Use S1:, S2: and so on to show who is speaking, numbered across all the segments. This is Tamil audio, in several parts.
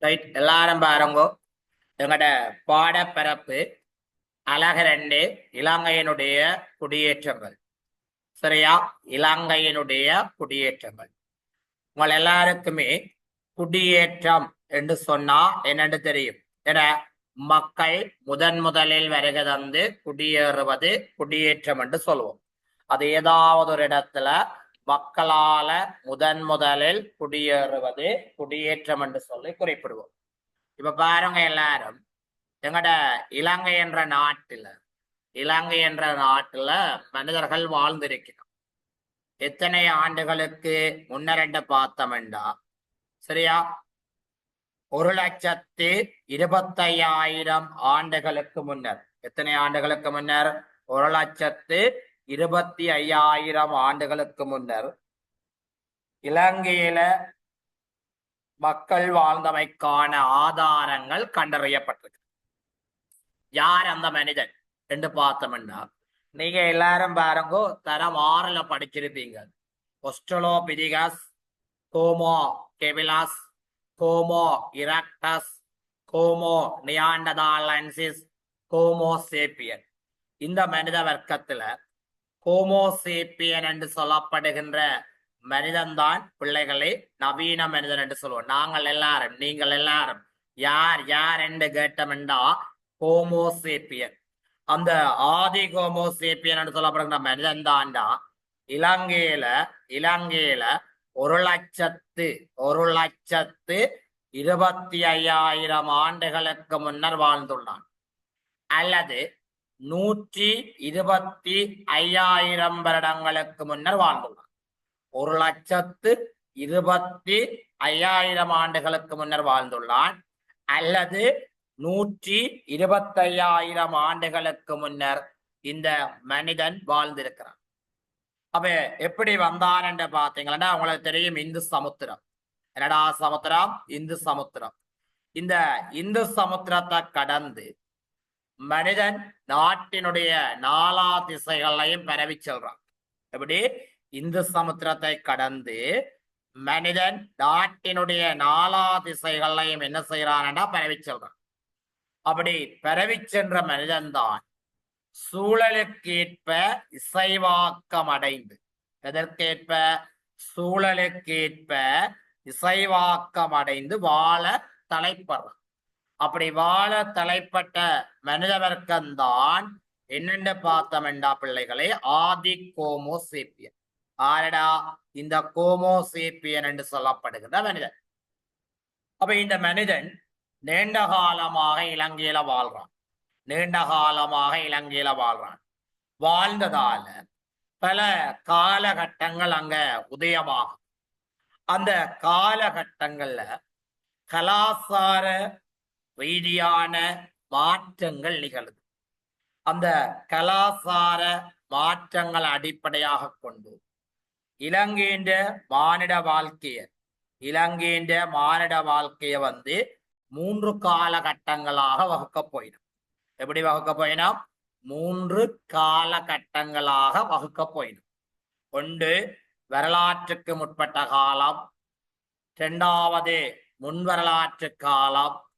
S1: ரைட் எல்லாரும் பாருங்கோ. எங்கட பாடப்பரப்பு அழகு ரெண்டு இலங்கையினுடைய குடியேற்றங்கள். சரியா? இலங்கையினுடைய குடியேற்றங்கள். உங்கள் எல்லாருக்குமே குடியேற்றம் என்று சொன்னா என்னென்று தெரியும்? என மக்கள் முதன் முதலில் வருகை தந்து குடியேறுவது குடியேற்றம் என்று சொல்லுவோம் அது ஏதாவது ஒரு இடத்துல மக்களால முதன் முதலில் குடியேறுவது குடியேற்றம் என்று சொல்லி குறிப்பிடுவோம். இப்ப பாருங்க எல்லாரும் எங்கட இலங்கை என்ற நாட்டுல இலங்கை என்ற நாட்டுல மனிதர்கள் வாழ்ந்திருக்கிறோம். எத்தனை ஆண்டுகளுக்கு முன்னரண்டு பார்த்தோம்டா சரியா? ஒரு லட்சத்து இருபத்தையாயிரம் ஆண்டுகளுக்கு முன்னர் எத்தனை ஆண்டுகளுக்கு முன்னர்? ஒரு லட்சத்து இருபத்தி ஐயாயிரம் ஆண்டுகளுக்கு முன்னர் இலங்கையில மக்கள் வாழ்ந்தமைக்கான ஆதாரங்கள் கண்டறியப்பட்டிருக்கு. யார் அந்த மனிதன்? என்று பார்த்தோம்னா நீங்க எல்லாரும் பாருங்க தரம் ஆறுல படிச்சிருப்பீங்க. Australopithecus Homo habilis Homo erectus Homo neanderthalensis Homo sapien. இந்த மனித வர்க்கத்துல ஹோமோசேப்பியன் என்று சொல்லப்படுகின்ற மனிதன்தான் பிள்ளைகளை நவீன மனிதன் என்று சொல்லுவோம். நாங்கள் எல்லாரும் நீங்கள் எல்லாரும் யார் யார் என்று கேட்டமெண்டா ஹோமோசேப்பியன். அந்த ஆதி ஹோமோசேப்பியன் என்று சொல்லப்படுகின்ற மனிதன் தான்டா இலங்கையில இலங்கையில ஒரு லட்சத்து ஒரு லட்சத்து இருபத்தி ஐயாயிரம் ஆண்டுகளுக்கு முன்னர் வாழ்ந்துள்ளான். அல்லது நூற்றி இருபத்தி ஐயாயிரம் வருடங்களுக்கு முன்னர் வாழ்ந்துள்ளார். ஒரு லட்சத்து இருபத்தி ஐயாயிரம் ஆண்டுகளுக்கு முன்னர் வாழ்ந்துள்ளான் அல்லது நூற்றி இருபத்தையாயிரம் ஆண்டுகளுக்கு முன்னர் இந்த மனிதன் வாழ்ந்திருக்கிறான். அப்ப எப்படி வந்தான் என்று பாத்தீங்கன்னா உங்களுக்கு தெரியும் இந்து சமுத்திரம். என்னடா சமுத்திரம்? இந்து சமுத்திரம். இந்த இந்து சமுத்திரத்தை கடந்து மனிதன் நாட்டினுடைய நாலா திசைகளையும் பரவி செல்றான். எப்படி? இந்து சமுத்திரத்தை கடந்து மனிதன் நாட்டினுடைய நாலா திசைகளையும் என்ன செய்யறான்டா பரவி செல்றான். அப்படி பரவி சென்ற மனிதன் தான் சூழலுக்கேற்ப இசைவாக்கம் அடைந்து எதற்கேற்ப? சூழலுக்கேற்ப இசைவாக்கம் அடைந்து வாழ தலைப்படுறான். அப்படி வாழ தலைப்பட்ட மனித வர்க்கம்தான் என்னென்ன பார்த்தமெண்டா பிள்ளைகளே? ஆதி கோமோ சேப்பியன் ஆரடா? இந்த கோமோ சேப்பியன் என்று சொல்லப்படுகிற மனிதன். அப்ப இந்த மனிதன் நீண்ட காலமாக இலங்கையில வாழ்றான். நீண்ட காலமாக இலங்கையில வாழ்றான். வாழ்ந்ததால பல காலகட்டங்கள் அங்க உதயமாகும். அந்த காலகட்டங்கள்ல கலாசார ரீதியான மாற்றங்கள் நிகழுது அந்த கலாசார மாற்றங்கள் அடிப்படையாக கொண்டு இலங்கையின் மானிட வாழ்க்கையை இலங்கையின் மானிட வாழ்க்கையை வந்து மூன்று காலகட்டங்களாக வகுக்க போயிடும் எப்படி வகுக்க போயினோம்? மூன்று காலகட்டங்களாக வகுக்க போயிடும் ஒன்று வரலாற்றுக்கு முற்பட்ட காலம். இரண்டாவது முன்வரலாற்று காலம்.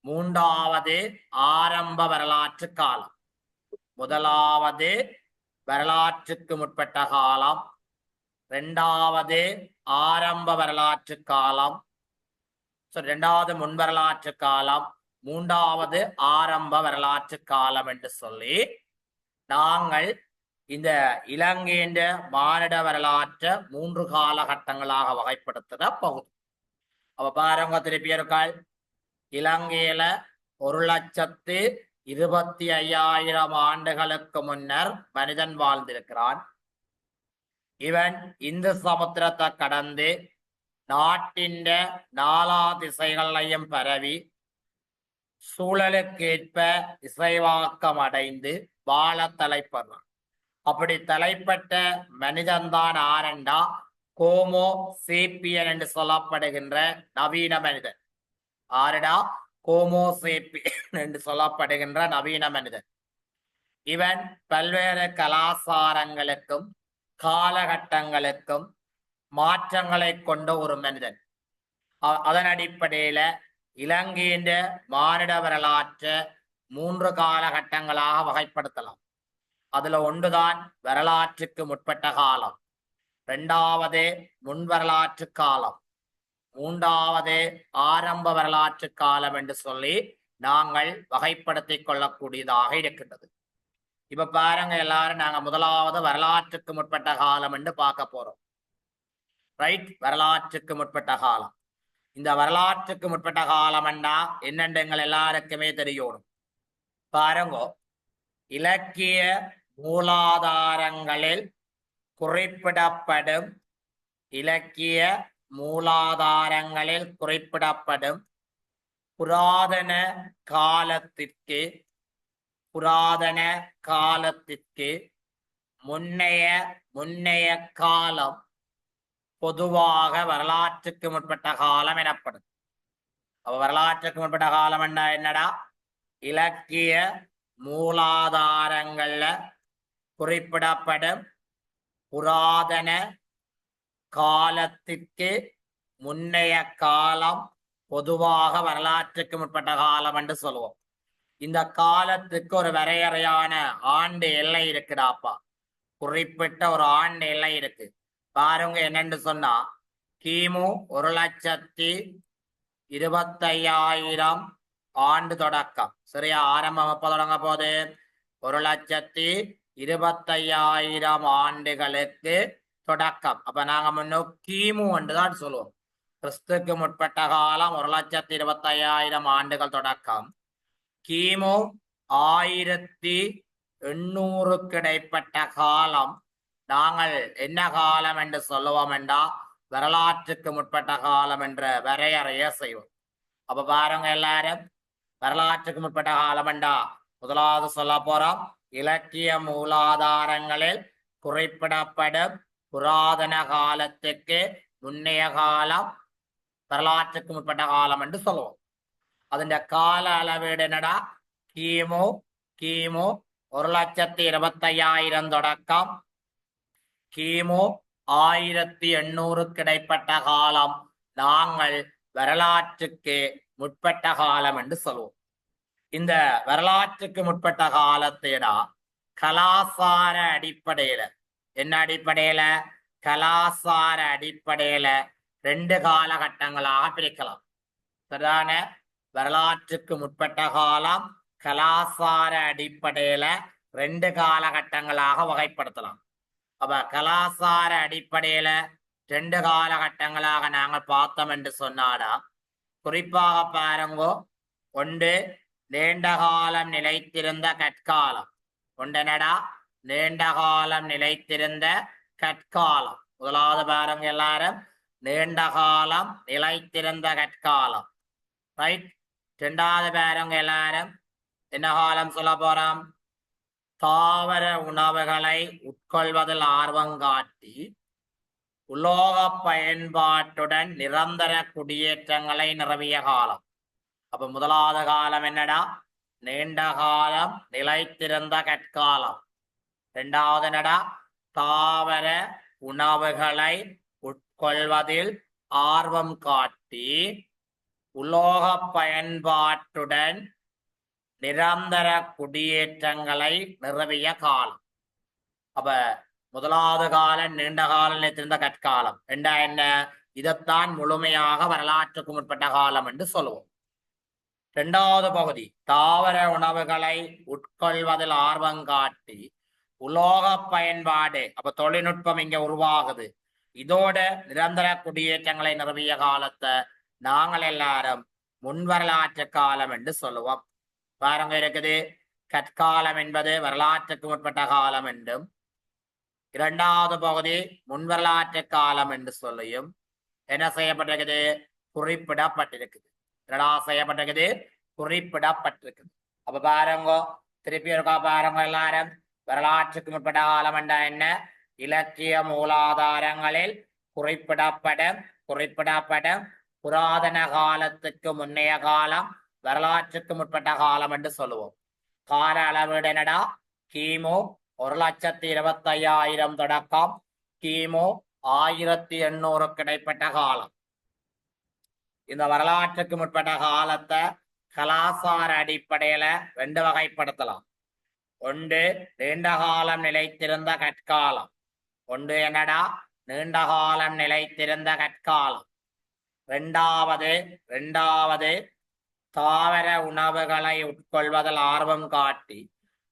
S1: மூன்றாவது ஆரம்ப வரலாற்று காலம். முதலாவது வரலாற்றுக்கு முற்பட்ட காலம். இரண்டாவது ஆரம்ப வரலாற்று காலம். இரண்டாவது முன்வரலாற்று காலம் மூன்றாவது ஆரம்ப வரலாற்று காலம் என்று சொல்லி நாங்கள் இந்த இலங்கையின் மானிட வரலாற்றை மூன்று காலகட்டங்களாக வகைப்படுத்துற பகுதி. அப்ப பாருங்க திருப்பியிருக்காள் இலங்கையில ஒரு லட்சத்து இருபத்தி ஐயாயிரம் ஆண்டுகளுக்கு முன்னர் மனிதன் வாழ்ந்திருக்கிறான். இவன் இந்து சமுத்திரத்தை கடந்து நாட்டின் நாலா திசைகளையும் பரவி சூழலுக்கேற்ப இசைவாக்கம் அடைந்து வாழ தலைப்படுறான் அப்படி தலைப்பட்ட மனிதன்தான் ஆரண்டா கோமோ சேப்பியன் என்று சொல்லப்படுகின்ற நவீன மனிதன். ஆரடா கோமோசேப்பி என்று சொல்லப்படுகின்ற நவீன மனிதன். இவன் பல்வேறு கலாசாரங்களுக்கும் காலகட்டங்களுக்கும் மாற்றங்களை கொண்ட ஒரு மனிதன். அதன் அடிப்படையில இலங்கையின் மானிட வரலாற்றை மூன்று காலகட்டங்களாக வகைப்படுத்தலாம். அதுல ஒன்றுதான் வரலாற்றுக்கு முற்பட்ட காலம். இரண்டாவது முன் வரலாற்று காலம். மூன்றாவது ஆரம்ப வரலாற்று காலம் என்று சொல்லி நாங்கள் வகைப்படுத்திக் கொள்ளக்கூடியதாக இருக்கின்றது. இப்ப பாருங்க எல்லாரும் நாங்க முதலாவது வரலாற்றுக்கு முற்பட்ட காலம் என்று பார்க்க போறோம். ரைட் வரலாற்றுக்கு முற்பட்ட காலம். இந்த வரலாற்றுக்கு முற்பட்ட காலம் என்னென்று எங்கள் எல்லாருக்குமே தெரியணும் பாருங்க இலக்கிய மூலாதாரங்களில் குறிப்பிடப்படும் இலக்கிய மூலாதாரங்களில் குறிப்பிடப்படும் புராதன காலத்திற்கு புராதன காலத்திற்கு முன்னைய முன்னைய காலம் பொதுவாக வரலாற்றுக்கு முற்பட்ட காலம் எனப்படும். அப்ப வரலாற்றுக்கு முற்பட்ட காலம் என்ன என்னடா? இலக்கிய மூலாதாரங்கள்ல குறிப்பிடப்படும் புராதன காலத்திற்கு முன்னைய காலம் பொதுவாக வரலாற்றுக்கு முற்பட்ட காலம் என்று சொல்லுவோம் இந்த காலத்துக்கு ஒரு வரையறையான ஆண்டு எல்லை இருக்குடாப்பா. குறிப்பிட்ட ஒரு ஆண்டு எல்லை இருக்கு. பாருங்க என்னன்னு சொன்னா கிமு ஒரு லட்சத்தி இருபத்தையாயிரம் ஆண்டு தொடக்கம். சரியா? ஆரம்பம் எப்ப தொடங்க போகுது? ஒரு லட்சத்தி இருபத்தையாயிரம் ஆண்டுகளுக்கு தொடக்கம். அப்ப நாங்க முன்னோ கிமு என்றுதான் சொல்லுவோம். கிறிஸ்துக்கு முற்பட்ட காலம் ஒரு லட்சத்தி இருபத்தையாயிரம் ஆண்டுகள் தொடக்கம். கிமு ஆயிரத்தி எண்ணூறுக்கு இடைப்பட்ட காலம். நாங்கள் என்ன காலம் என்று சொல்லுவோம் என்றா வரலாற்றுக்கு முற்பட்ட காலம் என்ற வரையறைய செய்வோம். அப்ப பாருங்க எல்லாரும் வரலாற்றுக்கு முற்பட்ட காலம் என்றா முதலாவது சொல்ல போறோம் இலக்கிய மூலாதாரங்களில் குறிப்பிடப்படும் புராதன காலத்துக்கு முன்னைய காலம் வரலாற்றுக்கு முற்பட்ட காலம் என்று சொல்லுவோம் അതിന്റെ കാല അളവീട് എന്നടാ കിമു കിമു ഒരു ലക്ഷത്തി ഇരുപത്തയ്യായിരം തുടക്കം கிமு ஆயிரத்தி எண்ணூறுக்கு இடைப்பட்ட காலம் நாங்கள் வரலாற்றுக்கு முற்பட்ட காலம் என்று சொல்லுவோம் இந்த வரலாற்றுக்கு முற்பட்ட காலத்திடா கலாசார அடிப்படையில என்ன அடிப்படையில? கலாசார அடிப்படையில ரெண்டு காலகட்டங்களாக பிரிக்கலாம். பிரதான வரலாற்றுக்கு முற்பட்ட காலம் கலாசார அடிப்படையில ரெண்டு காலகட்டங்களாக வகைப்படுத்தலாம். அப்ப கலாசார அடிப்படையில ரெண்டு காலகட்டங்களாக நாங்கள் பார்த்தோம் என்று சொன்னாடா. குறிப்பாக பாருங்கோ ஒன்று நீண்ட காலம் நிலைத்திருந்த கற்காலம். ஒன்றனடா நீண்ட காலம் நிலைத்திருந்த கற்காலம். முதலாவது பாருங்க எல்லாரும். நீண்ட காலம் நிலைத்திருந்த கற்காலம். ரைட் ரெண்டாவது பாருங்க எல்லாரும். என்ன காலம் சொல்ல போறோம்? தாவர உணவுகளை உட்கொள்வதில் ஆர்வம் காட்டி உலோக பயன்பாட்டுடன் நிரந்தர குடியேற்றங்களை நிறவிய காலம். அப்ப முதலாவது காலம் என்னடா? நீண்ட காலம் நிலைத்திருந்த கற்காலம். இரண்டாவது நடா தாவர உணவுகளை உட்கொள்வதில் ஆர்வம் காட்டி உலோக பயன்பாட்டுடன் நிரந்தர குடியேற்றங்களை நிறுவிய காலம். அப்ப முதலாவது காலம் நீண்ட காலம் நிலைத்திருந்த கற்காலம். ரெண்டா என்ன? இதைத்தான் முழுமையாக வரலாற்றுக்கு முற்பட்ட காலம் என்று சொல்லுவோம். இரண்டாவது பகுதி தாவர உணவுகளை உட்கொள்வதில் ஆர்வம் காட்டி உலோக பயன்பாடு அப்ப தொழில்நுட்பம் இங்க உருவாகுது. இதோட நிரந்தர குடியேற்றங்களை நிறுவிய காலத்தை நாங்கள் எல்லாரும் முன் வரலாற்று காலம் என்று சொல்லுவோம். பாருங்க இருக்குது. கற்காலம் என்பது வரலாற்றுக்கு முற்பட்ட காலம் என்றும் இரண்டாவது பகுதி முன் வரலாற்று காலம் என்று சொல்லியும் என்ன செய்யப்பட்டிருக்குது? குறிப்பிடப்பட்டிருக்குது. என்னடா செய்யப்பட்டிருக்குது? குறிப்பிடப்பட்டிருக்குது. அப்ப பாருங்க திருப்பி இருக்கா பாருங்க எல்லாரும். வரலாற்றுக்கு முற்பட்ட காலம் என்றா என்ன? இலக்கிய மூலாதாரங்களில் குறிப்பிடப்படும் குறிப்பிடப்படும். புராதன காலத்துக்கு முன்னைய காலம் வரலாற்றுக்கு முற்பட்ட காலம் என்று சொல்லுவோம். கால அளவீடு கிமு ஒரு லட்சத்தி இருபத்தி ஐயாயிரம் தொடக்கம். கிமு ஆயிரத்தி எண்ணூறுக்கு இடைப்பட்ட காலம். இந்த வரலாற்றுக்கு முற்பட்ட காலத்தை கலாசார அடிப்படையில ரெண்டு வகைப்படுத்தலாம். ஒன்று நீண்ட காலம் நிலைத்திருந்த கற்காலம். ஒன்று என்னடா? நீண்ட காலம் நிலைத்திருந்த கற்காலம். ரெண்டாவது ரெண்டாவது தாவர உணவுகளை உட்கொள்வதில் ஆர்வம் காட்டி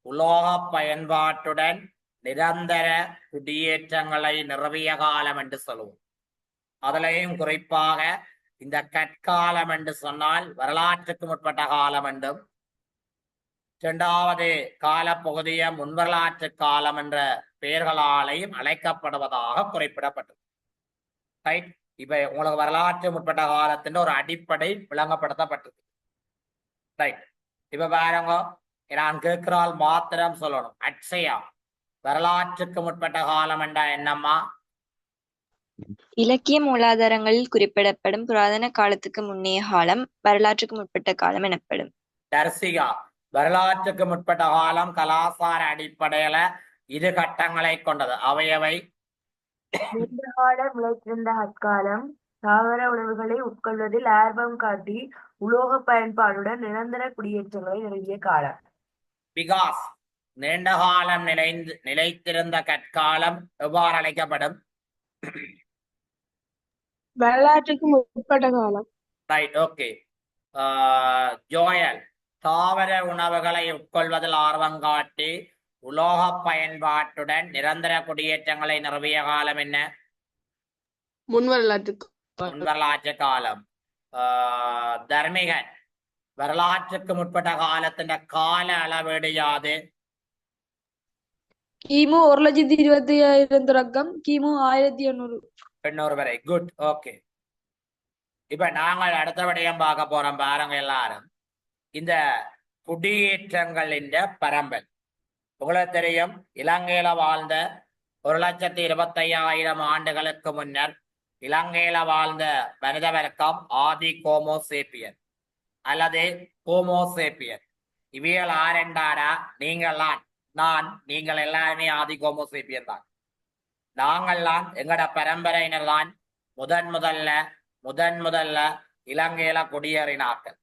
S1: உலோக பயன்பாட்டுடன் நிரந்தர குடியேற்றங்களை நிறுவிய காலம் என்று சொல்லுவோம். அதிலையும் குறிப்பாக இந்த கற்காலம் என்று சொன்னால் வரலாற்றுக்கு முற்பட்ட காலம் என்றும் இரண்டாவது காலப்பகுதிய முன்வரலாற்று காலம் என்ற பெயர்களாலையும் அழைக்கப்படுவதாக குறிப்பிடப்பட்டது. ரைட் இப்ப உங்களுக்கு வரலாற்று முற்பட்ட காலத்தின் ஒரு அடிப்படை விளங்கப்படுத்தப்பட்டது ரைட் இப்ப பாருங்க நான் கேட்கிறால் மாத்திரம் சொல்லணும். அட்சயா வரலாற்றுக்கு முற்பட்ட காலம் என்றா என்னம்மா?
S2: இலக்கிய மூலாதாரங்களில் குறிப்பிடப்படும் புராதன காலத்துக்கு முன்னைய காலம் வரலாற்றுக்கு முற்பட்ட காலம் எனப்படும்.
S1: தர்சிகா வரலாற்றுக்கு முற்பட்ட காலம் கலாசார அடிப்படையில இரு கட்டங்களை கொண்டது. அவையவை
S3: நீண்டகாலம் நிலைத்திருந்த அக்காலம் தாவர உணவுகளை உட்கொள்வதில் ஆர்வம் காட்டி உலோக பயன்பாடுடன் நிரந்தர குடியேற்றங்களை நிறுவிய காலம்.
S1: பிகாஸ் நீண்ட காலம் நிலைந்து நிலைத்திருந்த கற்காலம் எவ்வாறு அழைக்கப்படும்?
S4: வரலாற்றுக்கு முற்பட்ட காலம்.
S1: Right okay Joel. தாவர உணவுகளை உட்கொள்வதில் ஆர்வம் காட்டி உலோக பயன்பாட்டுடன் நிரந்தர குடியேற்றங்களை நிறுவிய காலம் என்ன?
S4: முன்வரலாற்று
S1: முன்வரலாற்று காலம். தர்மிகன். வரலாற்றுக்கு முற்பட்ட காலത്തിന്റെ கால அளவீடு யாது?
S4: கிமு ஒரு லட்சத்தி இருபத்தி ஆயிரம் தொடக்கம். கிமு ஆயிரத்தி எண்ணூறு.
S1: எண்ணூறு வரை. குட் ஓகே இப்ப நாங்கள் அடுத்தபடியும் பார்க்க போறோம் பாருங்க எல்லாரும். இந்த குடியேற்றங்களின் பரம்பல். உங்களுக்கு தெரியும் இலங்கையில வாழ்ந்த ஒரு லட்சத்தி இருபத்தையாயிரம் ஆண்டுகளுக்கு முன்னர் இலங்கையில வாழ்ந்த மனித வர்க்கம் ஆதி கோமோசேப்பியன் அல்லது கோமோசேப்பியன் இவியல் ஆரெண்டாரா நீங்கள்லாம் நான் நீங்கள் எல்லாருமே ஆதி கோமோசேப்பியன் தான். நாங்கள்லாம் எங்கட பரம்பரையினர் தான். முதன் முதல்ல முதன் முதல்ல இலங்கையில குடியேறினார்கள்.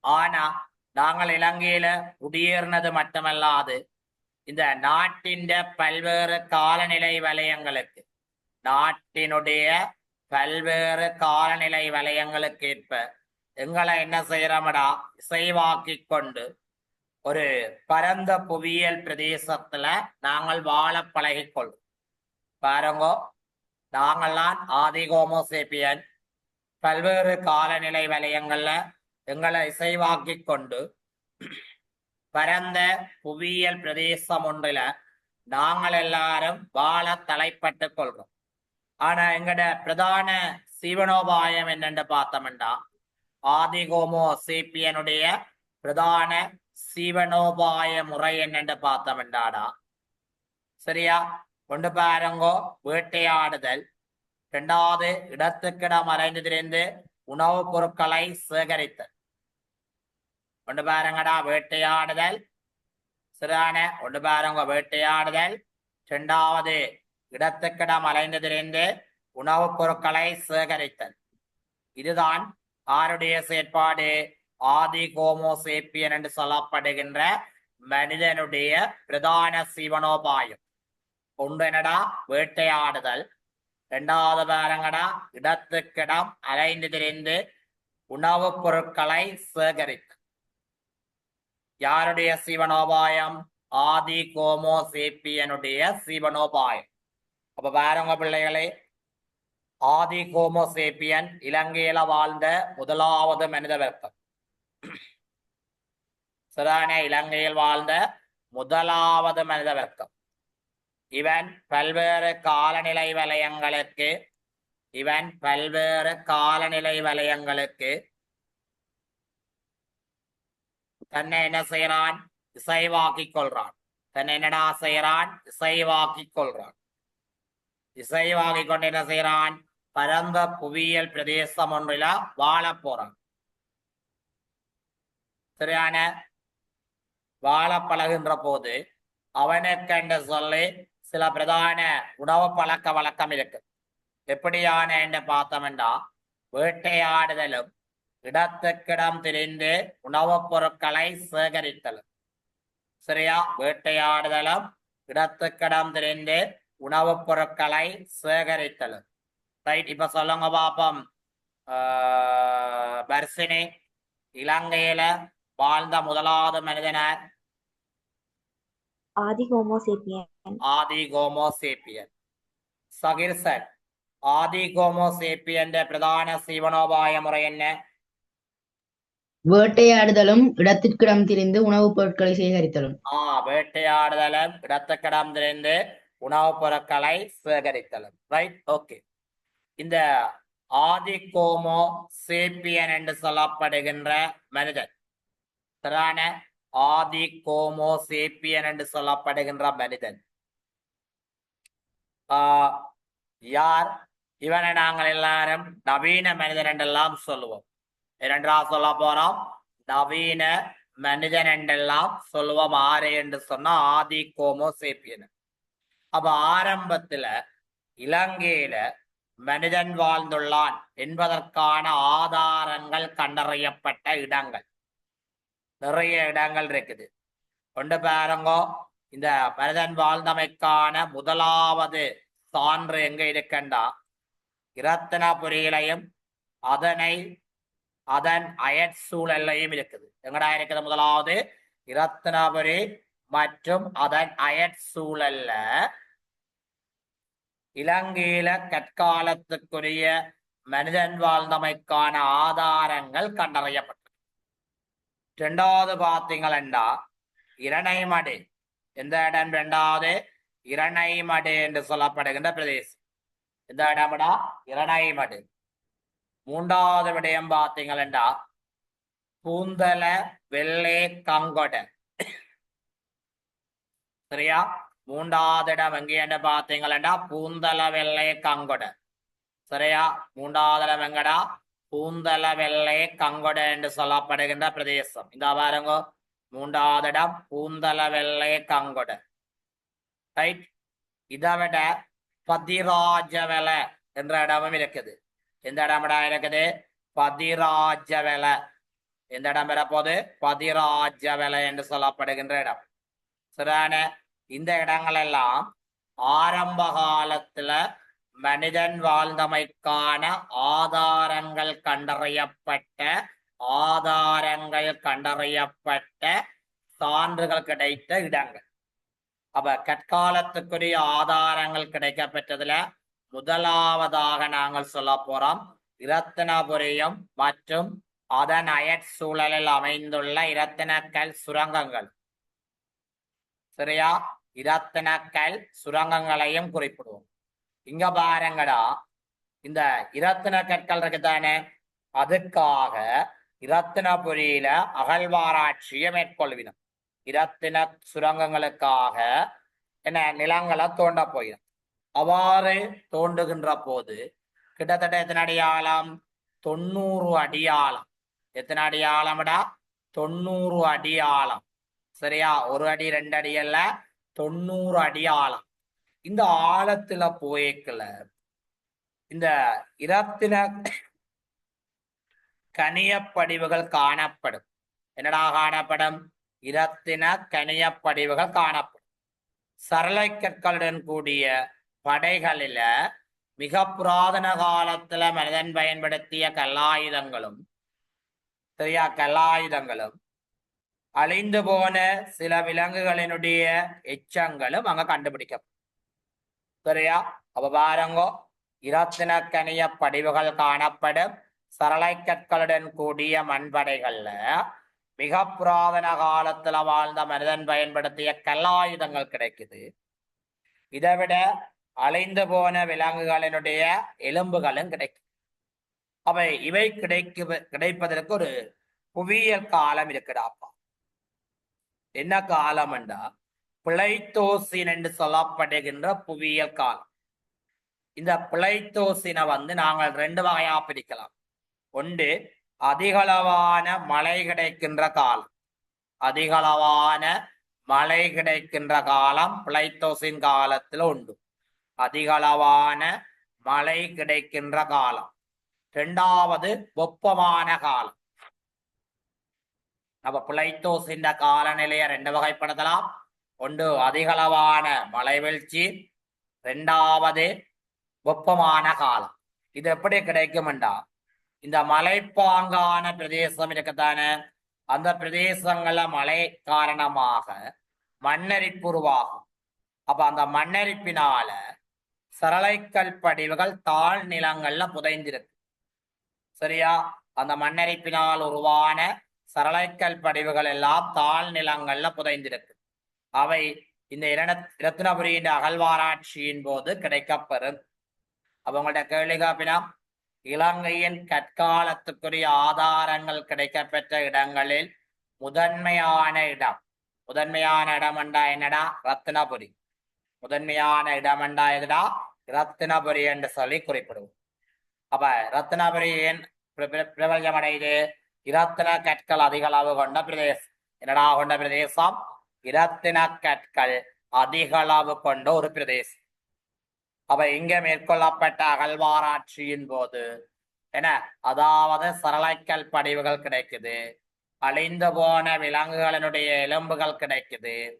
S1: ஆனா நாங்கள் இலங்கையில குடியேறினது மட்டுமல்லாது இந்த நாட்டின் பல்வேறு காலநிலை வலயங்களுக்கு நாட்டினுடைய பல்வேறு காலநிலை வலயங்களுக்கு ஏற்ப எங்களை என்ன செய்யறோம்டா இசைவாக்கி கொண்டு ஒரு பரந்த புவியியல் பிரதேசத்துல நாங்கள் வாழ பழகிக்கொள்ளும். பாருங்கோ நாங்கள்லாம் ஆதிகோமோசேபியன் பல்வேறு காலநிலை வலயங்கள்ல எங்களை இசைவாக்கிக் கொண்டு பரந்த புவியியல் பிரதேசம் ஒன்றுல நாங்கள் எல்லாரும் வாழ தலைப்பட்டுக் கொள்றோம் ஆனா எங்கட பிரதான சீவனோபாயம் என்னென்று பார்த்தோம்டா ஆதிகோமோ சேப்பியனுடைய பிரதான சீவனோபாய முறை என்னென்று பார்த்தோம்டாடா சரியா? கொண்டு பாருங்கோ வேட்டையாடுதல். இரண்டாவது இடத்துக்கிடம் அலைந்து திரிந்து உணவுப் பொருட்களை சேகரித்தல். ஒன்று பாருங்கடா வேட்டையாடுதல் சிறான ஒன்று பாருங்க வேட்டையாடுதல் இரண்டாவது இடத்துக்கிடம் அலைந்ததிலிருந்து உணவுப் பொருட்களை சேகரித்தல் இதுதான் ஆருடைய செயற்பாடு ஆதி கோமோசேப்பியன் என்று சொல்லப்படுகின்ற மனிதனுடைய பிரதான சீவனோபாயம் ஒன்று என்னடா வேட்டையாடுதல் இரண்டாவது பாருங்கடா இடத்துக்கிடம் அலைந்து திரிந்து உணவுப் பொருட்களை சேகரித்தல் யாருடைய சீவனோபாயம்? ஆதி கோமோ சேப்பியனுடைய சீவனோபாயம். அப்ப பாருங்க பிள்ளைகளே. ஆதி கோமோ சேப்பியன் இலங்கையில வாழ்ந்த முதலாவது மனித வர்க்கம் சரிதானே? இலங்கையில் வாழ்ந்த முதலாவது மனித வர்க்கம் இவன் பல்வேறு காலநிலை வலயங்களுக்கு இவன் பல்வேறு காலநிலை வலயங்களுக்கு தன்னை என்ன செய்யறான் இசைவாக்கிக் கொள்றான் தன்னை என்னடா செய்யறான் இசைவாக்கிக் கொள்றான் இசைவாக்கிக் கொண்டு என்ன செய்யறான் பரந்த புவியியல் பிரதேசம் ஒன்றில வாழ போறான் சரியான வாழ பழகின்ற போது அவனுக்கு என்று சொல்லி சில பிரதான உணவு பழக்க வழக்கம் இருக்கு. எப்படியான என்று பார்த்தோம்டா வேட்டையாடுதலும் இடத்துக்கிடம் திரிந்து உணவுப் பொருட்களை சேகரித்தலும் சரியா வேட்டையாடுதலும் இடத்துக்கிடம் திரிந்து உணவுப் பொருட்களை சேகரித்தலும் ரைட் இப்ப சொல்லுங்க பாப்போம் ஆஹ் பர்சினி இலங்கையில வாழ்ந்த முதலாவது மனிதனார்
S2: ஆதி ஹோமோசேப்பியன்
S1: ആദി ഹോമോസേപ്പിയൻ സഗിർ സർ ആദി ഹോമോസേപ്പിയന്റെ പ്രധാന സീവനോപായ മുറ എന്നെ
S5: வேட்டையாடுதலும் இடத்திற்கிடம் திரிந்து உணவுப் பொருட்களை சேகரித்தலும்.
S1: ஆஹ் வேட்டையாடுதலும் இடத்துக்கிடம் திரிந்து உணவுப் பொருட்களை சேகரித்தலும். ரைட் ஓகே இந்த ஆதி கோமோ சேப்பியன் என்று சொல்லப்படுகின்ற மனிதன். திரான ஆதி கோமோ சேப்பியன் என்று சொல்லப்படுகின்ற மனிதன். யார்? இவனை நாங்கள் எல்லாரும் நவீன மனிதன் என்றெல்லாம் சொல்லுவோம். இரண்டா சொல்ல போறோம். நவீன மனிதன் என்றெல்லாம் சொல்லுவோம் ஆறு என்று சொன்னா ஆதி கோமோ சேப்பியன். அப்ப ஆரம்பத்துல இலங்கையில மனிதன் வாழ்ந்துள்ளான் என்பதற்கான ஆதாரங்கள் கண்டறியப்பட்ட இடங்கள். நிறைய இடங்கள் இருக்குது. கொண்டு பாருங்கோ இந்த மனிதன் வாழ்ந்தமைக்கான முதலாவது சான்று எங்க இருக்கண்டா? இரத்தினபுரியிலையும் அதனை அதன் அயற்சூழல்லையும் இருக்குது. எங்கடா இருக்குது முதலாவது? இரத்தினபுரி மற்றும் அதன் அயற்சூழல்ல இலங்கையில கற்காலத்துக்குரிய மனிதன் வாழ்ந்தமைக்கான ஆதாரங்கள் கண்டறியப்பட்டது. ரெண்டாவது பாத்தீங்களா இரணைமடு. எந்த இடம் ரெண்டாவது இரணைமடு என்று சொல்லப்படுகின்ற பிரதேசம். எந்த இடம்டா? இரணைமடு. மூன்றாவது விடயம் பாத்தீங்களா பூந்தல வெள்ளை கங்கொட. சரியா? மூன்றாவது இடம் எங்கேன்னு பாத்தீங்களா பூந்தல வெள்ளை கங்கொட. சரியா? மூன்றாவது இடம் எங்கடா? பூந்தல வெள்ளை கங்கொட என்று சொல்லப்படுகின்ற பிரதேசம். இந்த பாருங்க. மூன்றாவது இடம் பூந்தல வெள்ளை கங்கொட. ரைட் இதை விட பதிராஜ வெலை என்ற இடமும் இருக்குது. எந்த இடம் இடம் இருக்குது? பதிராஜ வேலை எந்த இடம் வரப்போது பதிராஜவெல என்று சொல்லப்படுகின்ற இடம். சரியான இந்த இடங்கள் எல்லாம் ஆரம்ப காலத்துல மனிதன் வாழ்ந்தமைக்கான ஆதாரங்கள் கண்டறியப்பட்ட ஆதாரங்கள் கண்டறியப்பட்ட சான்றுகள் கிடைத்த இடங்கள். அப்ப கற்காலத்துக்குரிய ஆதாரங்கள் கிடைக்கப்பெற்றதுல முதலாவதாக நாங்கள் சொல்ல போறோம். இரத்தினபுரியும் மற்றும் அதன் அயற்சூழலில் அமைந்துள்ள இரத்தினக்கல் சுரங்கங்கள். சரியா? இரத்தினக்கல் சுரங்கங்களையும் குறிப்பிடுவோம். இங்க பாருங்கடா. இந்த இரத்தின கற்கள் இருக்குதானே? அதுக்காக இரத்தினபுரியில அகழ்வாராய்ச்சியை மேற்கொள்வினோம். இரத்தின சுரங்கங்களுக்காக என்ன நிலங்களை தோண்ட போயிடும் அவ்வாறு தோண்டுகின்ற போது கிட்டத்தட்ட எத்தனை அடி ஆழம் தொண்ணூறு அடி ஆழம் எத்தனை அடி ஆழம்டா தொண்ணூறு அடி ஆழம் சரியா? ஒரு அடி ரெண்டு அடி அல்ல தொண்ணூறு அடி ஆழம் இந்த ஆழத்துல போய்க்கல. இந்த இரத்தின கனியப்படிவுகள் காணப்படும். என்னடா காணப்படும்? இரத்தின கனியப்படிவுகள் காணப்படும். சரளை கற்களுடன் கூடிய படைகளில மிக புராதன காலத்துல மனிதன் பயன்படுத்திய கல்லாயுதங்களும் சரியா? கல்லாயுதங்களும். அழிந்து போன சில விலங்குகளினுடைய எச்சங்களும் அங்க கண்டுபிடிக்கப்படும் சரியா? அப்ப பாருங்கோ இரத்தினக்கனிய படிவுகள் காணப்படும் சரளை கற்களுடன் கூடிய மண்படைகள்ல மிக புராதன காலத்துல வாழ்ந்த மனிதன் பயன்படுத்திய கல்லாயுதங்கள் கிடைக்குது. இதை விட அலைந்து போன விலங்குகளினுடைய எலும்புகளும் கிடைக்கும். அவை இவை கிடைக்கு கிடைப்பதற்கு ஒரு புவியியல் காலம் இருக்குடாப்பா என்ன காலம் என்றா பிழைத்தோசின் என்று சொல்லப்படுகின்ற புவியியல் காலம். இந்த பிழைத்தோசினை வந்து நாங்கள் ரெண்டு வகையா பிரிக்கலாம். ஒன்று அதிகளவான மழை கிடைக்கின்ற காலம். அதிகளவான மழை கிடைக்கின்ற காலம் பிழைத்தோசின் காலத்துல உண்டு. அதிகளவான மழை கிடைக்கின்ற காலம். ரெண்டாவது வெப்பமான காலம். அப்ப பிளைத்தோசின் காலநிலையை ரெண்டு வகைப்படுத்தலாம். ஒன்று அதிகளவான மழை வீழ்ச்சி. ரெண்டாவது வெப்பமான காலம். இது எப்படி கிடைக்கும்டா இந்த மலைப்பாங்கான பிரதேசம் இருக்கத்தானே? அந்த பிரதேசங்கள்ல மழை காரணமாக மண்ணரிப்பு உருவாகும். அப்ப அந்த மண்ணரிப்பினால சரளைக்கல் படிவுகள் தாழ் நிலங்கள்ல புதைந்திருக்கு. சரியா? அந்த மண்ணரிப்பினால் உருவான சரளைக்கல் படிவுகள் எல்லாம் தாழ் நிலங்கள்ல புதைந்திருக்கு. அவை இந்த இரண ரத்னபுரியின் அகழ்வாராய்ச்சியின் போது கிடைக்கப்பெறும். அவங்கள்ட்ட கேள்வி காப்பினா இலங்கையின் கற்காலத்துக்குரிய ஆதாரங்கள் கிடைக்கப்பெற்ற இடங்களில் முதன்மையான இடம். முதன்மையான இடம் என்றா என்னடா? ரத்னபுரி. முதன்மையான இடம் என்றா எதுடா? ரத்னபுரி என்று சொல்லி குறிப்பிடுவோம். அப்ப ரத்னபுரி ஏன் பிர- இரத்தின கற்கள் அதிக அளவு கொண்ட பிரதேசம். என்னடா கொண்ட பிரதேசம்? இரத்தின கற்கள் அதிக அளவு கொண்ட ஒரு பிரதேசம். அப்ப இங்க மேற்கொள்ளப்பட்ட அகழ்வாராய்ச்சியின் போது என்ன? அதாவது சரளைக்கல் படிவுகள் கிடைக்குது. அழிந்து போன விலங்குகளினுடைய எலும்புகள் கிடைக்குது.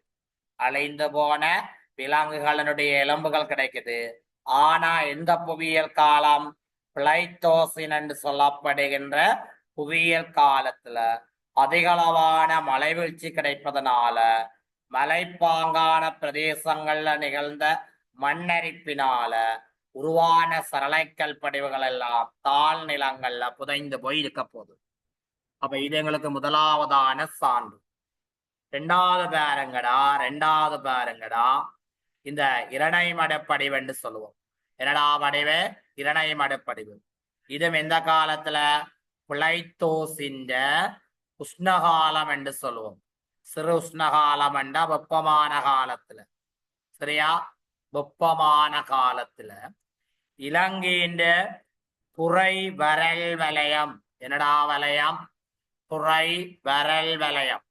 S1: அழிந்து போன விலங்குகளினுடைய எலும்புகள் கிடைக்குது. ஆனா எந்த புவியியல் காலம் பிளைத்தோசின் என்று சொல்லப்படுகின்ற புவியியல் காலத்துல அதிகளவான மலைவீழ்ச்சி கிடைப்பதனால மலைப்பாங்கான பிரதேசங்கள்ல நிகழ்ந்த மண்ணரிப்பினால உருவான சரளைக்கல் படிவுகள் எல்லாம் தாழ் நிலங்கள்ல புதைந்து போய் இருக்க போகுது. அப்ப இது எங்களுக்கு முதலாவதான சான்று. ரெண்டாவது பாருங்கடா ரெண்டாவது பாருங்கடா. இந்த இரணை மடப்படிவு என்று சொல்லுவோம். என்னடா படிவு இரணை மடப்படிவு. இதுவும் எந்த காலத்துல? பிளைத்தோசின்ற உஷ்ணகாலம் என்று சொல்லுவோம். சிறு உஷ்ணகாலம் என்றா வெப்பமான காலத்துல. சரியா? வெப்பமான காலத்துல. இலங்கையின் புரை வரல் வலயம். என்னடா வலயம்? துறை வரல் வலயம்.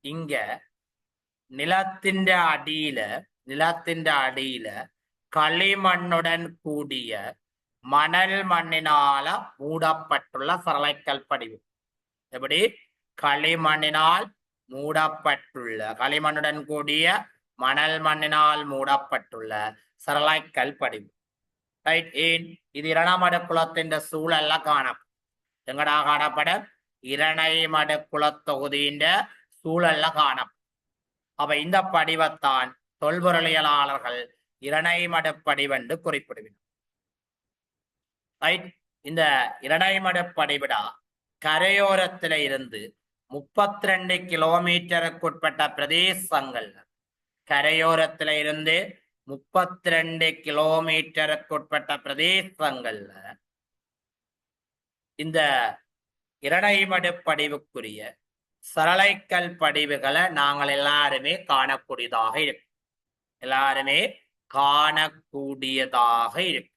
S1: இங்க நிலத்தின் அடியில நிலத்தின் அடியில களிமண்ணுடன் கூடிய மணல் மண்ணினால மூடப்பட்டுள்ள சரளைக்கல் படிவு. எப்படி? களிமண்ணினால் மூடப்பட்டுள்ள களிமண்ணுடன் கூடிய மணல் மண்ணினால் மூடப்பட்டுள்ள சரளைக்கல் படிவு. ரைட் ஏன்? இது இரணமடு குளத்தின் சூழல்ல காணப்படும் எங்கடா காணப்படும் இரணமடு குளத்தொகுதியின் சூழல்ல காணப்படும் அப்ப இந்த படிவத்தான் தொல்பொருளியலாளர்கள் இரணைமடப்படிவென்று குறிப்பிடுவினர் ரைட் இந்த இரணைமடு படிவிடா கரையோரத்தில இருந்து முப்பத்தி ரெண்டு கிலோமீட்டருக்குட்பட்ட பிரதேசங்கள். கரையோரத்தில இருந்து முப்பத்தி ரெண்டு கிலோமீட்டருக்குட்பட்ட பிரதேசங்கள்ல இந்த இரணைமடு படிவுக்குரிய சரளைக்கல் படிவுகளை நாங்கள் எல்லாருமே காணக்கூடியதாக இருக்கும். எல்லாருமே காணக்கூடியதாக இருக்கு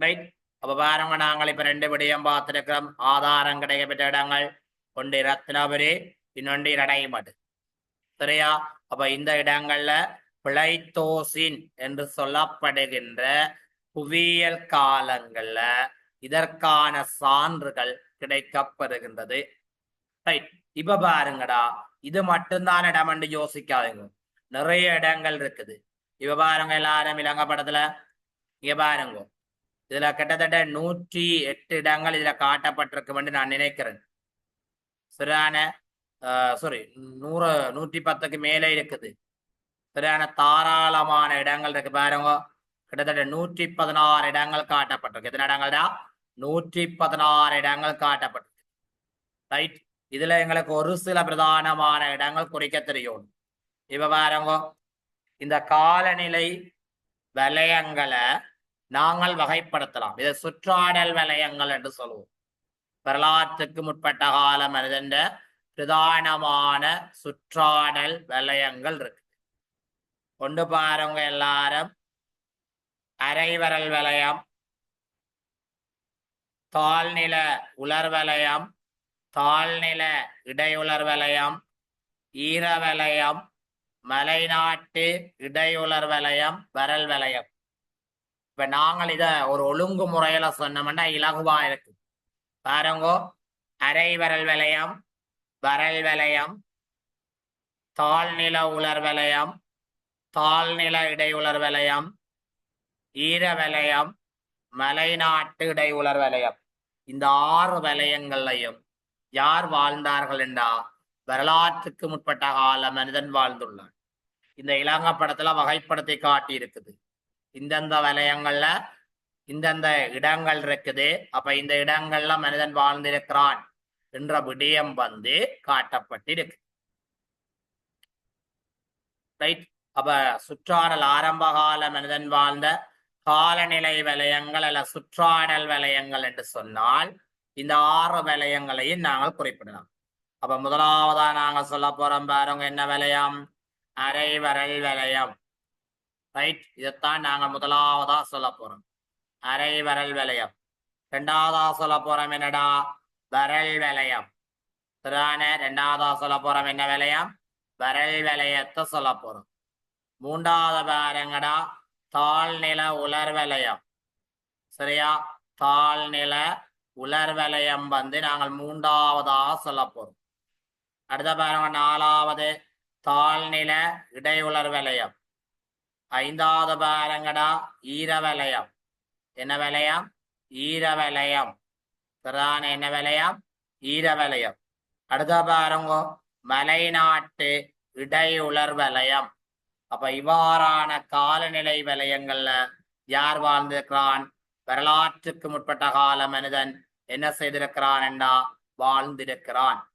S1: ரைட் அப்ப பாருங்க நாங்கள் இப்ப ரெண்டு விடயம் பார்த்திருக்கிறோம். ஆதாரம் கிடைக்கப்பட்ட இடங்கள் ஒன்று ரத்னபுரி இன்னொன்று இரடைமடு சரியா? அப்ப இந்த இடங்கள்ல பிளைத்தோசின் என்று சொல்லப்படுகின்ற புவியியல் காலங்கள்ல இதற்கான சான்றுகள் கிடைக்கப்பெறுகின்றது. ரைட் இப்ப பாருங்கடா இது மட்டும்தான் இடம் என்று யோசிக்காதுங்க. நிறைய இடங்கள் இருக்குது. இப்ப பாருங்க எல்லாரும் இலங்கை படத்துல. இங்க பாருங்க. இதுல கிட்டத்தட்ட நூற்றி எட்டு இடங்கள் இதுல காட்டப்பட்டிருக்கும் என்று நான் நினைக்கிறேன். சரியான சாரி நூறு நூற்றி பத்துக்கு மேலே இருக்குது. சரியான தாராளமான இடங்கள் இருக்கு பாருங்க. கிட்டத்தட்ட நூற்றி பதினாறு இடங்கள் காட்டப்பட்டிருக்கு. எத்தனை இடங்கள்டா நூற்றி பதினாறு இடங்கள் காட்டப்பட்டிருக்கு. ரைட் இதுல எங்களுக்கு ஒரு சில பிரதானமான இடங்கள் குறிக்க தெரியும். இப்ப பாருங்க இந்த காலநிலை வலயங்களை நாங்கள் வகைப்படுத்தலாம். இதை சுற்றாடல் வலயங்கள் என்று சொல்லுவோம். வரலாற்றுக்கு முற்பட்ட கால மனிதன் பிரதானமான சுற்றாடல் வலயங்கள் இருக்கு. கொண்டு பாருங்க எல்லாரும். அரைவரல் வலயம் தாழ்நில உலர் வலயம் தாழ்நில இடையுலர் வலயம் ஈர வலயம் மலைநாட்டு இடையுலர் வலயம் வரல் வலயம். இப்ப நாங்கள் இத ஒரு ஒழுங்கு முறையில சொன்னோம்னா இலகுவா இருக்கு பாருங்கோ அரை வரல் வலயம் வரல் வலயம் தாழ்நில உலர் வலயம் தாழ்நில இடையுலர் வலயம் ஈர வலயம் மலைநாட்டு இடையுலர் வலயம். இந்த ஆறு வலயங்கள்லையும் யார் வாழ்ந்தார்கள் என்றா வரலாற்றுக்கு முற்பட்ட கால மனிதன் வாழ்ந்துள்ளான். இந்த இலங்கை படத்துல வகைப்படுத்தி காட்டி இருக்குது இந்தந்த வலயங்கள்ல இந்தந்த இடங்கள் இருக்குது. அப்ப இந்த இடங்கள்ல மனிதன் வாழ்ந்திருக்கிறான் என்ற விடயம் வந்து காட்டப்பட்டிருக்கு. ரைட் அப்ப சுற்றாடல் ஆரம்ப கால மனிதன் வாழ்ந்த காலநிலை வலயங்கள் அல்ல சுற்றாடல் வலயங்கள் என்று சொன்னால் இந்த ஆறு வலயங்களையும் நாங்கள் குறிப்பிடலாம். அப்ப முதலாவதா நாங்க சொல்ல போறோம் பாருங்க என்ன வலயம்? அரைவரல் வலயம் ரைட் இதைத்தான் நாங்க முதலாவதா சொல்ல போறோம். அரைவரல் வலயம் ரெண்டாவதா சொல்ல போறோம் என்னடா? வரல் வலயம் சரிதானே? ரெண்டாவதா சொல்ல போறோம் என்ன வலயம் வரல் வலயத்தை சொல்ல போறோம். மூன்றாவது பாருங்கடா தாழ்நில உலர் வலயம் சரியா? தாழ்நில உலர் வலயம் வந்து நாங்கள் மூன்றாவதாக சொல்ல போறோம். அடுத்த பாருங்க நாலாவது. தாழ்நில இடையுளர் வலயம். ஐந்தாவது பாருங்கடா ஈரவலயம் என்ன வலயம்? ஈரவலயம் பிரதான என்ன வலயம்? ஈரவலயம் அடுத்த பாருங்கோ. மலைநாட்டு இடையுளர் வலயம். அப்ப இவ்வாறான காலநிலை வலயங்கள்ல யார் வாழ்ந்திருக்கிறான்? வரலாற்றுக்கு முற்பட்ட கால மனிதன் என்ன செய்திருக்கிறான் என்றா? வாழ்ந்திருக்கிறான்.